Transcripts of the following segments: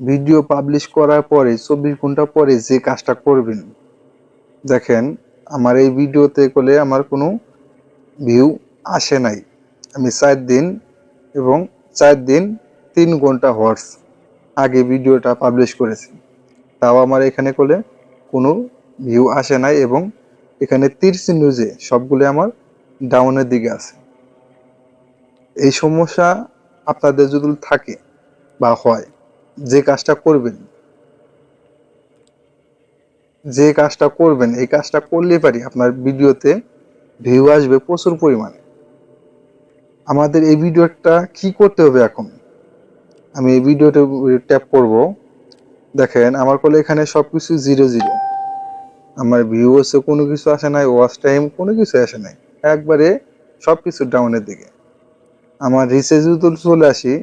Video publish করার পরে, চব্বিশ ঘণ্টা পরে যে কাজটা করবেন, দেখেন আমার এই ভিডিওতে করলে আমার কোনো ভিউ আসে নাই। আমি চার দিন এবং চার দিন তিন ঘণ্টা হর্স আগে ভিডিওটা পাবলিশ করেছি। তাও আমার এখানে করলে কোনো ভিউ আসে নাই এবং এখানে তীর নিউজে সবগুলো আমার ডাউনের দিকে আছে। এই সমস্যা আপনাদের যদি থাকে বা হয় যে কাজটা করবেন, যে কাজটা করবেন, এই কাজটা করলে পারি আপনার ভিডিওতে ভিউ আসবে প্রচুর পরিমাণে। আমাদের এই ভিডিওটা কি করতে হবে এখন? আমি এই ভিডিওটা ট্যাপ করব। দেখেন, আমার কলে এখানে সব কিছু জিরো জিরো আমার ভিউ হচ্ছে কোনো কিছু আসে নাই ওয়াচ টাইম কোনো কিছু আসে নাই। একবারে সব কিছু ডাউনের দিকে। আমার রিসে যদি চলে আসি।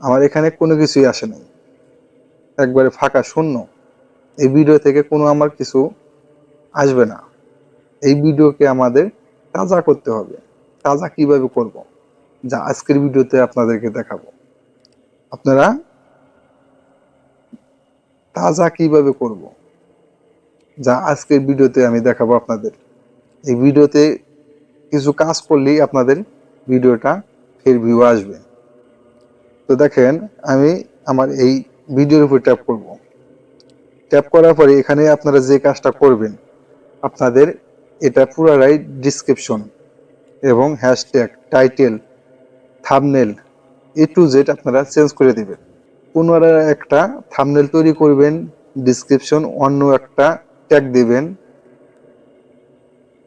আমার এখানে কোনো কিছুই আসে নাই। একবারে ফাঁকা, শূন্য। এই ভিডিও থেকে কোনো আমার কিছু আসবে না। এই ভিডিওকে আমাদের তাজা করতে হবে। তাজা কীভাবে করব? যা আজকের ভিডিওতে আপনাদেরকে দেখাবো। আপনারা তাজা কীভাবে করব? যা আজকের ভিডিওতে আমি দেখাবো আপনাদের। এই ভিডিওতে কিছু কাজ করলেই আপনাদের ভিডিওটা ফের ভিউ আসবে। তো দেখেন, আমি আমার এই ভিডিওর উপর ট্যাপ করব। ট্যাপ করার পরে এখানে আপনারা যে কাজটা করবেন, আপনাদের এটা পুরাটাই ডিসক্রিপশন এবং hashtag title thumbnail A to Z আপনারা চেঞ্জ করে দেবেন। পুনরায় একটা থামনেল তৈরি করবেন ডিসক্রিপশন অন্য একটা ট্যাগ দিবেন।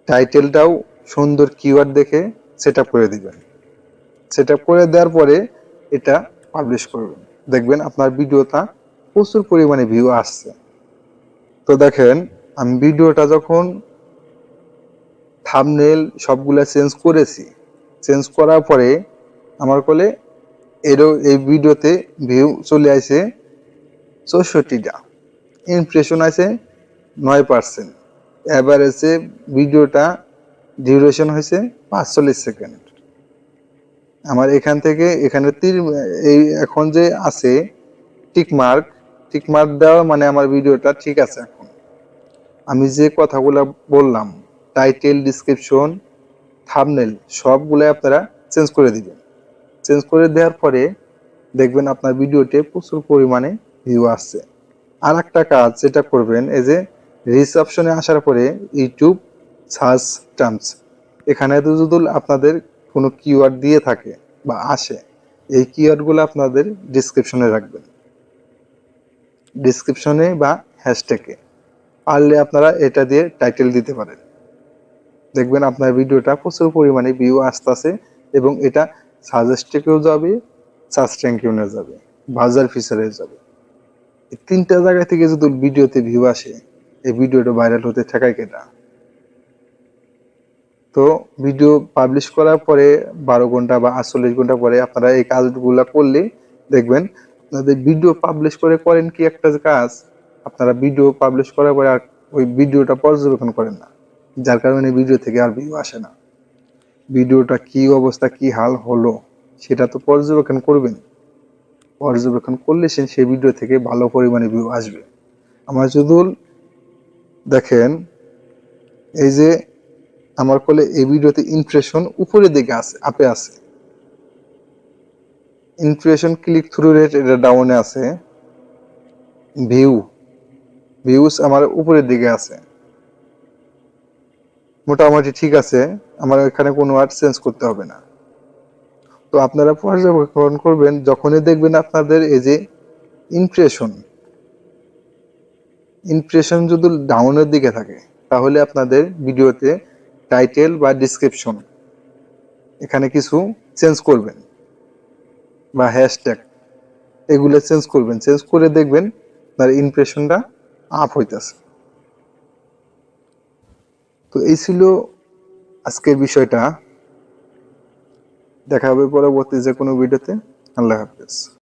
টাইটেলটাও সুন্দর কিওয়ার্ড দেখে সেট করে দিবেন। সেট করে দেওয়ার পরে এটা পাবলিশ করবেন। দেখবেন আপনার ভিডিওটা প্রচুর পরিমাণে ভিউ আসছে। তো দেখেন, আমি ভিডিওটা যখন থামনেল সবগুলা চেঞ্জ করেছি চেঞ্জ করার পরে আমার কলে এরও এই ভিডিওতে ভিউ চলে আসে চৌষট্টিটা। ইমপ্রেশন আছে নয় পার্সেন্ট অ্যাভারেজে ভিডিওটা ডিউরেশন হয়েছে পাঁচচল্লিশ সেকেন্ড আমার এখান থেকে এখানে তীর এই এখন যে আছে টিকমার্ক টিকমার্ক দেওয়া মানে আমার ভিডিওটা ঠিক আছে এখন। আমি যে কথাগুলো বললাম টাইটেল ডিসক্রিপশন থামনেল সবগুলো আপনারা চেঞ্জ করে দিবেন। চেঞ্জ করে দেওয়ার পরে দেখবেন আপনার ভিডিওতে প্রচুর পরিমাণে ভিউ আসছে। আর একটা কাজ যেটা করবেন, এই যে রিচ অপশনে আসার পরে ইউটিউব সার্চ টার্মস এখানে তো যদি আপনাদের কোনো কিওয়ার্ড দিয়ে থাকে বা আসে, এই কিওয়ার্ডগুলো আপনাদের ডিসক্রিপশনে রাখবেন। ডিসক্রিপশনে বা হ্যাশট্যাগে পারলে আপনারা এটা দিয়ে টাইটেল দিতে পারেন। দেখবেন আপনার ভিডিওটা প্রচুর পরিমাণে ভিউ আসতেছে এবং এটা সাজেস্টেকেও যাবে সার্চ র্যাঙ্কিউনে যাবে বাজার ফিচারে যাবে। এই তিনটা জায়গা থেকে যদি ভিডিওতে ভিউ আসে, এই ভিডিওটা ভাইরাল হতে ঠেকায় কেটা? তো ভিডিও পাবলিশ করার পরে বারো ঘণ্টা বা আটচল্লিশ ঘণ্টা পরে আপনারা এই কাজগুলো করলে দেখবেন আপনাদের ভিডিও পাবলিশ করে করেন কি একটা কাজ, আপনারা ভিডিও পাবলিশ করার পরে আর ওই ভিডিওটা পর্যবেক্ষণ করেন না। যার কারণে ভিডিও থেকে আর ভিউ আসে না। ভিডিওটা কি অবস্থা, কি হাল হলো, সেটা তো পর্যবেক্ষণ করবেন। পর্যবেক্ষণ করলে সে সেই ভিডিও থেকে ভালো পরিমাণে ভিউ আসবে। আমার যদি দেখেন, এই যে আমার কলে এই ভিডিওতে ইমপ্রেশন উপরের দিকে আছে, আপে আছে। ইমপ্রেশন ক্লিক থ্রু রেট এটা ডাউনে আছে। ভিউ ভিউস আমার উপরের দিকে আছে। মোটামুটি ঠিক আছে, আমার এখানে কোনো আর চেঞ্জ করতে হবে না। তো আপনারা পর্যবেক্ষণ করবেন, যখনই দেখবেন আপনাদের এই যে ইমপ্রেশন ইমপ্রেশন যদি ডাউনের দিকে থাকে, তাহলে আপনাদের ভিডিওতে টাইটেল বা ডিসক্রিপশন এখানে কিছু চেঞ্জ করবেন বা হ্যাশট্যাগ এগুলো চেঞ্জ করবেন। চেঞ্জ করে দেখবেন তার ইমপ্রেশনটা আপ হইতেছে। তো এই ছিল আজকের বিষয়টা। দেখা হবে পরবর্তী যে কোনো ভিডিওতে আল্লাহ হাফেজ।